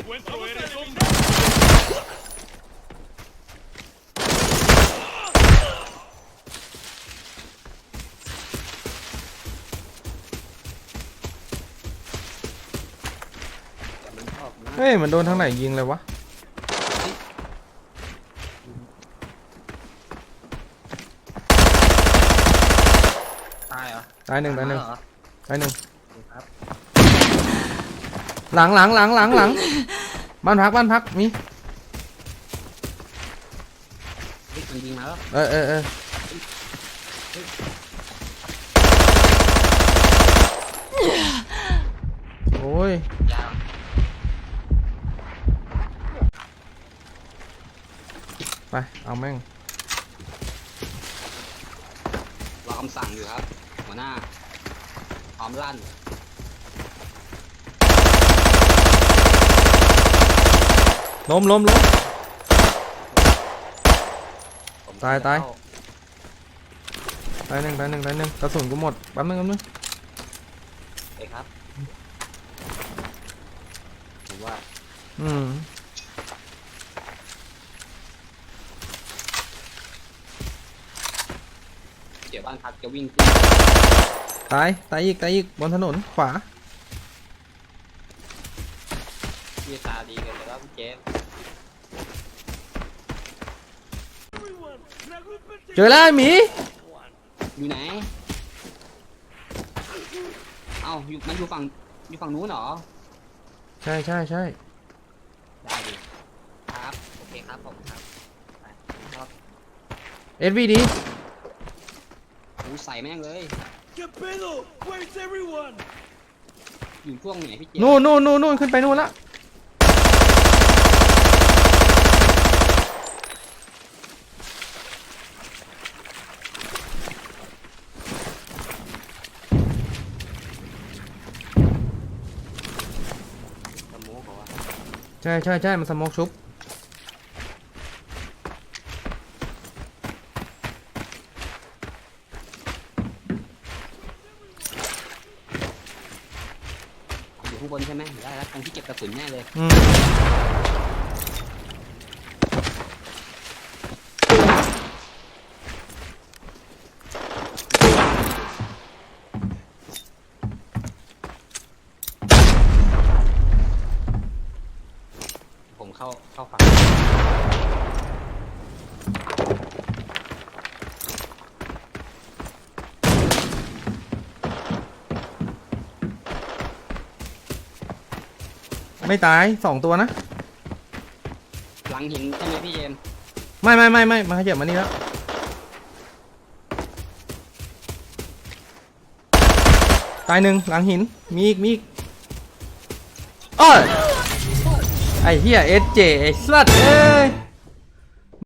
Encuentro eres un... Ê, เฮ้ยมันโดนทางไหนยิงเลยวะ ตายเหรอตายหนึ่งตายหนึ่งตายหนึ่งครับ หลังหลังหลังหลังหลังบ้านพักบ้านพักมีเฮ้ยมันยิงมาแล้วเออเออเออโอ้ยยาวไปเอาแม่งรอคำสั่งอยู่ครับ หัวหน้าพร้อมลั่น ล้มล้มล้ม ผมตายตาย เข้ตายหนึ่งตายหนึ่งตายหนึ่งกระสุนกูหมดแป๊บนึงแป๊บนึงเอ้ยครับ ผมว่าอืมเดี๋ยวบ้านพักจะวิ่งขึ้นตายตายอีกตายอีกบนถนนขวา พี่ตาดีกันเลยครับพี่เจมส์เจอแล้วไอ้หมีอยู่ไหน เอ้าอยู่มันอยู่ฝั่งอยู่ฝั่งนู้นเหรอ ใช่ใช่ใช่ได้ดิครับ โอเคครับผมครับไปครับ SVD กูใส่แม่งเลย ¿Qué pedo? Where's everyone? อยู่ช่วงไหนพี่เจมส์ นู่นนู่นนู่นนู่นขึ้นไปนู่นละ สโมกเหรอวะ ใช่ใช่ใช่มันสโมกชุบอยู่ข้างบนใช่ไหมได้แล้วตรงที่เก็บกระสุนแน่เลย อืม เข้าเข้าฝั่งไม่ตายสองตัวนะ หลังหินใช่ไหมพี่เจมส์ไม่ไม่ไม่ไม่มาขยับมานี่แล้วตายหนึ่งหลังหิน มีอีกมีอีกโอ้ย ไอ้เหี้ยเอสเจไอ้สัตว์เอ้ย